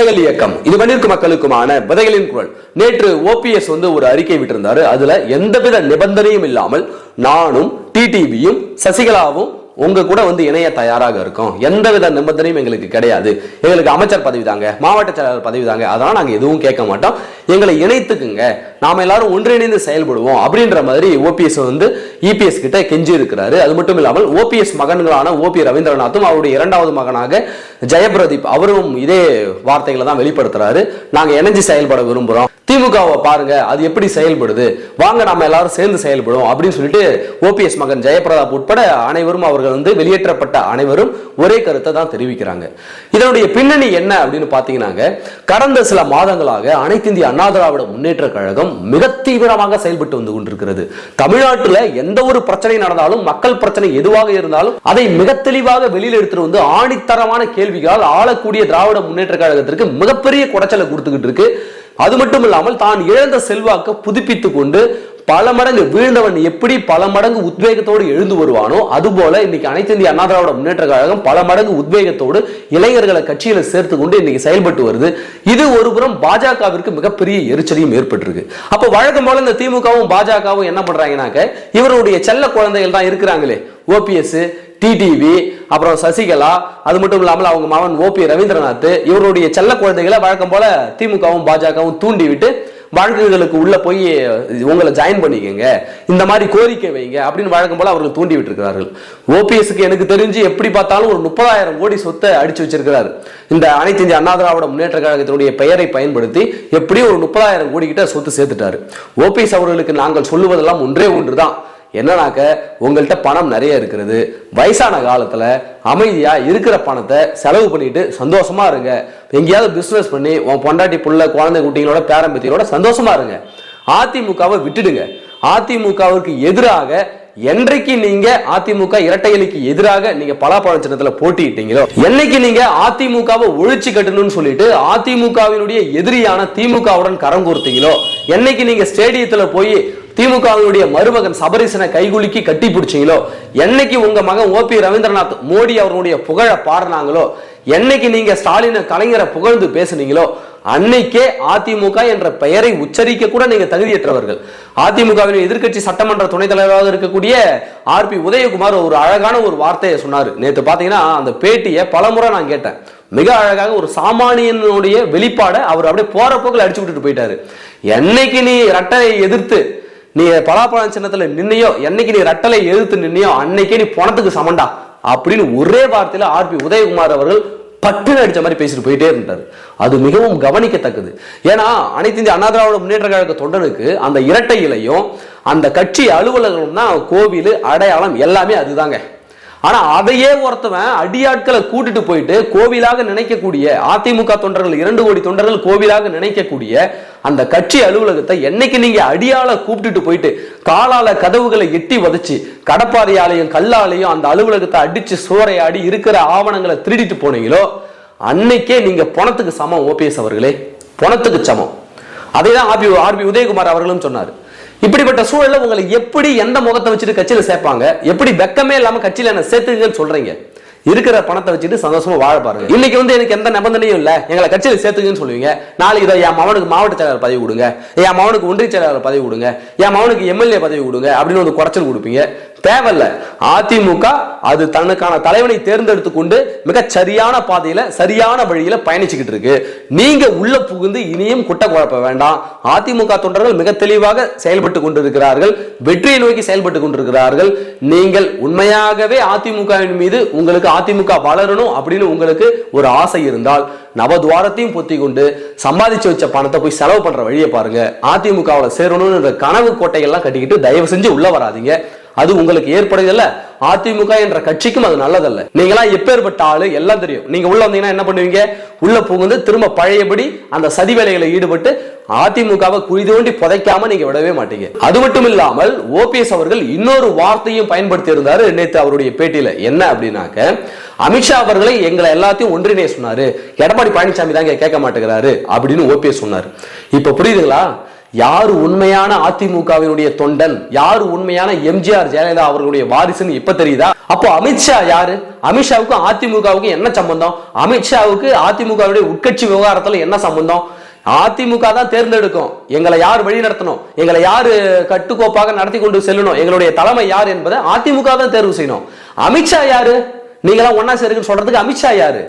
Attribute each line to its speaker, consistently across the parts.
Speaker 1: விதைகள் இயக்கம். இது பண்ணிருக்கு மக்களுக்குமான விதைகளின் குரல். நேற்று ஓபிஎஸ் வந்து ஒரு அறிக்கை விட்டிருந்தாரு. அதுல எந்தவித நிபந்தனையும் இல்லாமல் நானும் டிடிவியும் சசிகலாவும் உங்க கூட வந்து இணைய தயாராக இருக்கோம். எந்தவித நிபந்தனையும் எங்களுக்கு கிடையாது. எங்களுக்கு அமைச்சர் பதவி தாங்க மாவட்ட செயலாளர் பதவி தாங்க. அதெல்லாம் நாங்க எதுவும் கேட்க மாட்டோம். எங்களை இணைத்துக்குங்க. நாம எல்லாரும் ஒன்றிணைந்து செயல்படுவோம் அப்படின்ற மாதிரி ஓபிஎஸ் வந்து இபிஎஸ் கிட்ட கெஞ்சி இருக்கிறாரு அது மட்டும் இல்லாமல் ஓபிஎஸ் மகன்களான ஓபி ரவீந்திரநாத்தும் அவருடைய இரண்டாவது மகனாக ஜெயபிரதீப் அவரும் இதே வார்த்தைகளை தான் வெளிப்படுத்துறாரு. நாங்க இணைஞ்சு செயல்பட விரும்புறோம். திமுகவை பாருங்க அது எப்படி செயல்படுது? வாங்க நம்ம எல்லாரும் சேர்ந்து செயல்படும் அப்படின்னு சொல்லிட்டு ஓபிஎஸ் மகன் ஜெயபிரதாப் உட்பட அனைவரும் அவர்கள் வந்து வெளியேற்றப்பட்ட அனைவரும் ஒரே கருத்தை தான் தெரிவிக்கிறாங்க. இதனுடைய பின்னணி என்ன அப்படின்னு பாத்தீங்கன்னாங்க கடந்த சில மாதங்களாக அனைத்து இந்திய அண்ணா திராவிட முன்னேற்ற கழகம் மிக தீவிரமாக செயல்பட்டு வந்து கொண்டிருக்கிறது. தமிழ்நாட்டுல எந்த ஒரு பிரச்சனை நடந்தாலும் மக்கள் பிரச்சனை எதுவாக இருந்தாலும் அதை மிக தெளிவாக வெளியில் எடுத்துட்டு வந்து ஆணித்தரமான கேள்விகளால் ஆளக்கூடிய திராவிட முன்னேற்ற கழகத்திற்கு மிகப்பெரிய குடைச்சலை கொடுத்துக்கிட்டு இருக்கு. அது மட்டும் இல்லாமல் தான் இழந்த செல்வாக்க புதுப்பித்து கொண்டு பல மடங்கு வீழ்ந்தவன் எப்படி பல மடங்கு உத்வேகத்தோடு எழுந்து வருவானோ அதுபோல இன்னைக்கு அனைத்து இந்திய அண்ணா திராவிட முன்னேற்ற கழகம் பல மடங்கு உத்வேகத்தோடு இளைஞர்களை கட்சியில சேர்த்து கொண்டு இன்னைக்கு செயல்பட்டு வருது. இது ஒருபுறம் பாஜகவிற்கு மிகப்பெரிய எரிச்சலையும் ஏற்பட்டிருக்கு. அப்போ வழக்கம் போல இந்த திமுகவும் பாஜகவும் என்ன பண்றாங்கன்னாக்க இவருடைய செல்ல குழந்தைகள் தான் இருக்கிறாங்களே. ஓபிஎஸ் டிடிவி அப்புறம் சசிகலா அது மட்டும் இல்லாமல் அவங்க மகன் ஓபி ரவீந்திரநாத் இவருடைய செல்ல குழந்தைகளை வழக்கம் போல திமுகவும் பாஜகவும் தூண்டி விட்டு வழக்குகளுக்கு உள்ள போய் உங்களை ஜாயின் பண்ணிக்கங்க இந்த மாதிரி கோரிக்கை வைங்க அப்படின்னு வழக்கம் போல அவர்கள் தூண்டி விட்டுருக்கிறார்கள் ஓபிஎஸ்க்கு எனக்கு தெரிஞ்சு எப்படி பார்த்தாலும் ஒரு முப்பதாயிரம் கோடி சொத்தை அடிச்சு வச்சிருக்கிறார். இந்த அனைத்து இந்திய அண்ணா திராவிட முன்னேற்ற கழகத்தினுடைய பெயரை பயன்படுத்தி எப்படியும் ஒரு முப்பதாயிரம் கோடி கிட்ட சொத்து சேர்த்துட்டாரு. ஓபிஎஸ் அவர்களுக்கு நாங்கள் சொல்லுவதெல்லாம் ஒன்றே ஒன்று தான் என்னன்னாக்க உங்கள்கிட்ட பணம் நிறைய இருக்கிறது. வயசான காலத்துல அமைதியாக இருக்கிற பணத்தை செலவு பண்ணிட்டு சந்தோஷமா இருங்க. எங்கேயாவது பிஸ்னஸ் பண்ணி உன் பொண்டாட்டி புள்ள குழந்தை குட்டிங்களோட பேரம்பத்தியோட சந்தோஷமா இருங்க. அதிமுகவை விட்டுடுங்க. அதிமுகவிற்கு எதிராக என்றைக்கு நீங்க அதிமுக இரட்டை இலைக்கு எதிராக நீங்க பலாப்பழம் சின்னத்துல போட்டிட்டீங்களோ என்னைக்கு நீங்க அதிமுகவை ஒழிச்சு கட்டணும்னு சொல்லிட்டு அதிமுகவினுடைய எதிரியான திமுகவுடன் கரம் கோர்த்தீங்களோ என்னைக்கு நீங்க ஸ்டேடியத்துல போய் திமுகவினுடைய மருமகன் சபரிசனை கைகுலுக்கி கட்டி பிடிச்சீங்களோ? என்னைக்கு உங்க மகன் ஓபி ரவீந்திரநாத் மோடி அவர்களுடைய புகழ பாடினாங்களோ? என்னைக்கு நீங்க ஸ்டாலினை கலைஞரை புகழ்ந்து பேசுனீங்களோ? அன்னைக்கே அதிமுக என்ற பெயரை உச்சரிக்க கூட நீங்க தகுதியற்றவர்கள். அதிமுகவின் எதிர்க்கட்சி சட்டமன்ற துணைத் தலைவராக இருக்கக்கூடிய ஆர் பி உதயகுமார் ஒரு அழகான ஒரு வார்த்தையை சொன்னார். நேற்று பாத்தீங்கன்னா அந்த பேட்டியை பலமுறை நான் கேட்டேன். மிக அழகாக ஒரு சாமானியனுடைய வெளிப்பாடை அவர் அப்படியே போற போக்கில் அடிச்சு விட்டுட்டு போயிட்டாரு. என்னைக்கு நீ ரட்டையை எதிர்த்து நீ பலாப்பழம் சின்னத்துல நின்னையோ என்னைக்கு நீ ரட்டலை எழுத்து நின்னையோ அன்னைக்கே நீ பணத்துக்கு சமண்டா அப்படின்னு ஒரே வார்த்தையில ஆர்பி உதயகுமார் அவர்கள் பட்டுன்னு அடிச்ச மாதிரி பேசிட்டு போயிட்டே இருந்தார். அது மிகவும் கவனிக்கத்தக்கது. ஏன்னா அனைத்து இந்திய அண்ணா திராவிட முன்னேற்ற கழக தொண்டனுக்கு அந்த இரட்டை இலையும் அந்த கட்சி அலுவலர்களும் தான் கோவில் அடையாளம் எல்லாமே அதுதாங்க. ஆனா அதையே ஒருத்தவன் அடியாட்களை கூட்டிட்டு போயிட்டு கோவிலாக நினைக்கக்கூடிய அதிமுக தொண்டர்கள் இரண்டு கோடி தொண்டர்கள் கோவிலாக நினைக்கக்கூடிய அந்த கட்சி அலுவலகத்தை என்னைக்கு நீங்க அடியால கூப்பிட்டுட்டு போயிட்டு காலால கதவுகளை எட்டி வதச்சு கடப்பாதையாலையும் கல்லாலையும் அந்த அலுவலகத்தை அடிச்சு சோறையாடி இருக்கிற ஆவணங்களை திருடிட்டு போனீங்களோ அன்னைக்கே நீங்க பணத்துக்கு சமம் ஓபிஎஸ் அவர்களே. பணத்துக்கு சமம். அதே தான் ஆர்பி ஆர்பி உதயகுமார் அவர்களும் சொன்னார். இப்படிப்பட்ட சூழல்ல உங்களை எப்படி எந்த முகத்தை வச்சுட்டு கட்சியில சேர்ப்பாங்க? எப்படி வெக்கமே இல்லாம கட்சியில என்ன சேர்த்துங்கன்னு சொல்றீங்க? இருக்கிற பணத்தை வச்சுட்டு சந்தோஷமா வாழ பாருங்க. இன்னைக்கு வந்து எனக்கு எந்த நிபந்தனையும் இல்ல. எங்களை கட்சியில சேர்த்துங்கன்னு சொல்லுவீங்க. நாளைக்கு இதை என் மவனுக்கு மாவட்ட செயலாளர் பதவி கொடுங்க. என் மவனுக்கு ஒன்றிய செயலாளர் பதவி கொடுங்க. என் மவனுக்கு எம்எல்ஏ பதவி கொடுங்க. அப்படின்னு ஒரு குறைச்சல் கொடுப்பீங்க. தேவையில்ல. அதிமுக அது தனக்கான தலைவனை தேர்ந்தெடுத்து கொண்டு மிக சரியான பாதையில சரியான வழியில பயணிச்சுக்கிட்டு இருக்கு. நீங்க உள்ள புகுந்து இனியும் குட்ட குழப்ப வேண்டாம். அதிமுக தொண்டர்கள் மிக தெளிவாக செயல்பட்டு கொண்டிருக்கிறார்கள். வெற்றியை நோக்கி செயல்பட்டு கொண்டிருக்கிறார்கள். நீங்கள் உண்மையாகவே அதிமுகவின் மீது உங்களுக்கு அதிமுக வளரணும் அப்படின்னு உங்களுக்கு ஒரு ஆசை இருந்தால் நவதுவாரத்தையும் பொத்தி கொண்டு சம்பாதிச்சு வச்ச பணத்தை போய் செலவு பண்ற வழியை பாருங்க. அதிமுகவில் சேரணும்ன்ற கனவு கோட்டைகள்லாம் கட்டிக்கிட்டு தயவு செஞ்சு உள்ள வராதீங்க. அது உங்களுக்கு ஏற்படுதில்ல அதிமுக என்ற கட்சிக்கும் அது நல்லதல்ல. நீங்களா எப்பேற்பட்ட ஆளு எல்லாம் தெரியும். நீங்க உள்ள வந்தீங்கன்னா என்ன பண்ணுவீங்க? உள்ள புகுந்து திரும்ப பழையபடி அந்த சதி வேலைகளை ஈடுபட்டு அதிமுகவை குழி தோண்டி புதைக்காம நீங்க விடவே மாட்டீங்க. அது மட்டும் இல்லாமல் ஓபிஎஸ் அவர்கள் இன்னொரு வார்த்தையும் பயன்படுத்தி இருந்தாரு நேத்து அவருடைய பேட்டியில. என்ன அப்படின்னாக்க அமித்ஷா அவர்களை எங்களை எல்லாத்தையும் ஒன்றிணைய சொன்னாரு. எடப்பாடி பழனிசாமி தான் கேட்க மாட்டேங்கிறாரு அப்படின்னு ஓபிஎஸ் சொன்னாரு. இப்ப புரியுதுங்களா? யாரு உண்மையான அதிமுகவினுடைய தொண்டன்? யாரு உண்மையான எம்ஜிஆர் ஜெயலலிதா அவர்களுடைய வாரிசுன்னு இப்ப தெரியுதா? அப்போ அமித்ஷா யாரு? அமித்ஷாவுக்கும் அதிமுகவுக்கும் என்ன சம்பந்தம்? அமித்ஷாவுக்கு அதிமுகவுடைய உட்கட்சி விவகாரத்துல என்ன சம்பந்தம்? அதிமுக தான் தேர்ந்தெடுக்கும். எங்களை யார் வழி நடத்தணும் எங்களை யாரு கட்டுக்கோப்பாக நடத்தி கொண்டு செல்லணும்? எங்களுடைய தலைமை யார் என்பதை அதிமுக தான் தேர்வு செய்யணும். அமித்ஷா யாரு? நீங்களாம் ஒன்னா சேருங்கன்னு சொல்றதுக்கு அமித்ஷா யாரு?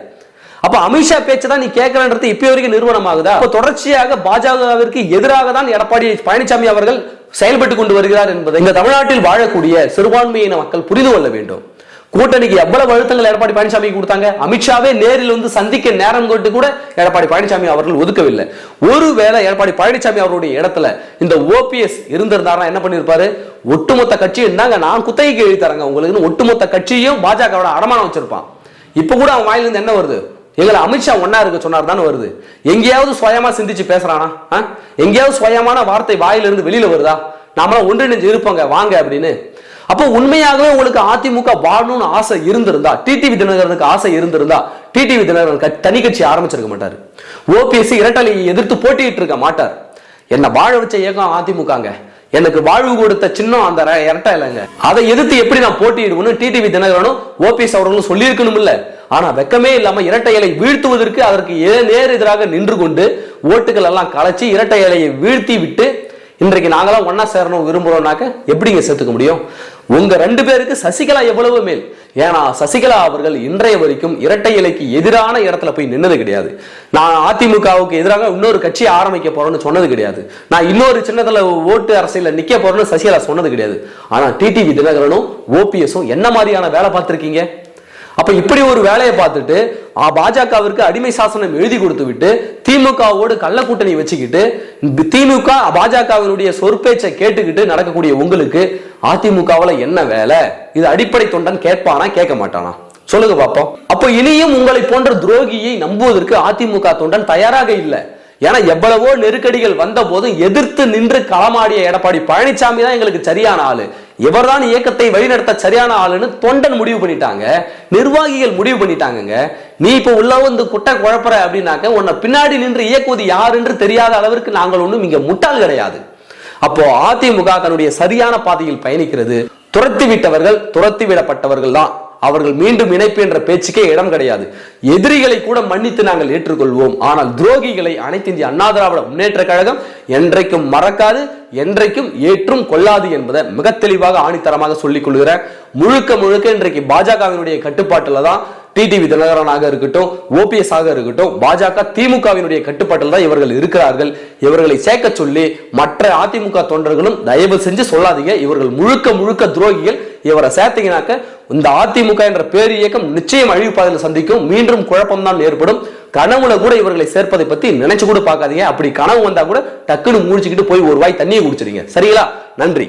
Speaker 1: அப்ப அமித்ஷா பேச்சு தான் நீ கேட்கலன்றது இப்ப வரைக்கும் நிறுவனம் ஆகுதா அப்ப தொடர்ச்சியாக பாஜகவிற்கு எதிராக தான் எடப்பாடி பழனிசாமி அவர்கள் செயல்பட்டு கொண்டு வருகிறார் என்பதை இந்த தமிழ்நாட்டில் வாழக்கூடிய சிறுபான்மையின மக்கள் புரிந்து கொள்ள வேண்டும். கூட்டணிக்கு எவ்வளவு அழுத்தங்கள் எடப்பாடி பழனிசாமி கொடுத்தாங்க? அமித்ஷாவே நேரில் வந்து சந்திக்க நேரம் கொண்டு கூட எடப்பாடி பழனிசாமி அவர்கள் ஒதுக்கவில்லை. ஒருவேளை எடப்பாடி பழனிசாமி அவருடைய இடத்துல இந்த ஓபிஎஸ் இருந்திருந்தாரா என்ன பண்ணிருப்பாரு? ஒட்டுமொத்த கட்சி இருந்தாங்க நான் குத்தகைக்கு எழுதி தரேங்க. உங்களுக்கு ஒட்டுமொத்த கட்சியும் பாஜகவோட அடமானம் வச்சிருப்பான். இப்ப கூட அவன் வாயிலிருந்து என்ன வருது? எங்களை அமித்ஷா ஒன்னா இருக்க சொன்னார் தானே வருது. எங்கேயாவது சுயமா சிந்திச்சு பேசுறானா? எங்கேயாவது சுயமான வார்த்தை வாயிலிருந்து வெளியில வருதா? நாமெல்லாம் ஒன்றிணைஞ்சு இருப்போங்க வாங்க அப்படின்னு. அப்போ உண்மையாகவே உங்களுக்கு அதிமுக வாழணும்னு ஆசை இருந்திருந்தா டிடிவி தினகரனுக்கு ஆசை இருந்திருந்தா டிடிவி தினகரன் தனி கட்சி ஆரம்பிச்சிருக்க மாட்டார். ஓபிஎஸ்சி இரட்டலையை எதிர்த்து போட்டியிட்டு இருக்க மாட்டார். என்ன வாழ வச்ச இயக்கம் அதிமுகங்க. எனக்கு வாழ்வு கொடுத்த சின்னம் அந்த இரட்டை இல்லைங்க அதை எதிர்த்து எப்படி நான் போட்டியிடுவேன்னு டிடிவி தினகரனும் ஓபிஎஸ் அவர்களும் சொல்லியிருக்கணும் இல்லை ஆனா வெக்கமே இல்லாம இரட்டை இலை வீழ்த்துவதற்கு அதற்கு நேர் எதிராக நின்று கொண்டு ஓட்டுகள் எல்லாம் கலைச்சி இரட்டை இலையை வீழ்த்தி விட்டு இன்றைக்கு நாங்களாம் ஒன்னா சேரணும் விரும்புறோம்னாக்க எப்படிங்க சேர்த்துக்க முடியும்? உங்க ரெண்டு பேருக்கு சசிகலா எவ்வளவு மேல்? ஏன்னா சசிகலா அவர்கள் இன்றைய வரைக்கும் இரட்டை இலைக்கு எதிரான இடத்துல போய் நின்னது கிடையாது. நான் அதிமுகவுக்கு எதிராக இன்னொரு கட்சி ஆரம்பிக்க போறேன்னு சொன்னது கிடையாது. நான் இன்னொரு சின்னத்துல ஓட்டு அரசியல நிக்க போறேன்னு சசிகலா சொன்னது கிடையாது. ஆனா டிடிவி தினகரனும் ஓபிஎஸும் என்ன மாதிரியான வேலை பார்த்திருக்கீங்க? அப்ப இப்படி ஒரு வேலையை பார்த்துட்டு ஆ, பாஜகவிற்கு அடிமை சாசனம் எழுதி கொடுத்து விட்டு திமுகவோடு கள்ள கூட்டணி வச்சுக்கிட்டு திமுக பாஜகவினுடைய சொற்பேச்சை கேட்டுக்கிட்டு நடக்கக்கூடிய உங்களுக்கு அதிமுகவுல என்ன வேலை? இது அடிப்படை தொண்டன் கேட்பானா கேட்க மாட்டானா? சொல்லுங்க பாப்போம். அப்போ இனியும் உங்களை போன்ற துரோகியை நம்புவதற்கு அதிமுக தொண்டன் தயாராக இல்லை. ஏன்னா எவ்வளவோ நெருக்கடிகள் வந்த போதும் எதிர்த்து நின்று களமாடிய எடப்பாடி பழனிசாமி தான் எங்களுக்கு சரியான ஆளு. இவர்தான் இயக்கத்தை வழிநடத்த சரியான ஆளுன்னு தொண்டன் முடிவு பண்ணிட்டாங்க. நிர்வாகிகள் முடிவு பண்ணிட்டாங்கங்க. நீ இப்ப உள்ள வந்து குட்டை குழப்பற அப்படின்னாக்க உன்னை பின்னாடி நின்று இயக்குவது யார் என்று தெரியாத அளவிற்கு நாங்கள் ஒன்றும் இங்க முட்டாள் கிடையாது. அப்போ அதிமுக தன்னுடைய சரியான பாதையில் பயணிக்கிறது. துரத்தி விட்டவர்கள் துரத்தி விடப்பட்டவர்கள் தான் அவர்கள் மீண்டும் இணைப்பு என்ற பேச்சுக்கே இடம் கிடையாது. எதிரிகளை கூட மன்னித்து நாங்கள் ஏற்றுக்கொள்வோம். ஆனால் துரோகிகளை அனைத்து இந்திய அண்ணா திராவிட முன்னேற்ற கழகம் என்றைக்கும் மறக்காது என்றைக்கும் ஏற்றும் கொள்ளாது என்பதை மிக தெளிவாக ஆணித்தரமாக சொல்லிக் கொள்கிறேன் முழுக்க முழுக்க இன்றைக்கு பாஜகவினுடைய கட்டுப்பாட்டில் தான் டிடிவி தினகரனாக இருக்கட்டும் ஓபிஎஸ் ஆக இருக்கட்டும் பாஜக திமுகவினுடைய கட்டுப்பாட்டில் தான் இவர்கள் இருக்கிறார்கள். இவர்களை சேர்க்க சொல்லி மற்ற அதிமுக தொண்டர்களும் தயவு செஞ்சு சொல்லாதீங்க. இவர்கள் முழுக்க முழுக்க துரோகிகள். இவரை சேர்த்தீங்கனாக்க இந்த அதிமுக என்ற பேர் இயக்கம் நிச்சயம் அழிவுப்பாதையில் சந்திக்கும். மீண்டும் குழப்பம் தான் ஏற்படும். கனவுல கூட இவர்களை சேர்ப்பதை பத்தி நினைச்சு கூட பார்க்காதீங்க. அப்படி கனவு வந்தா கூட டக்குன்னு முடிச்சுக்கிட்டு போய் ஒரு வாய் தண்ணியை குடிச்சிருங்க சரிங்களா? நன்றி.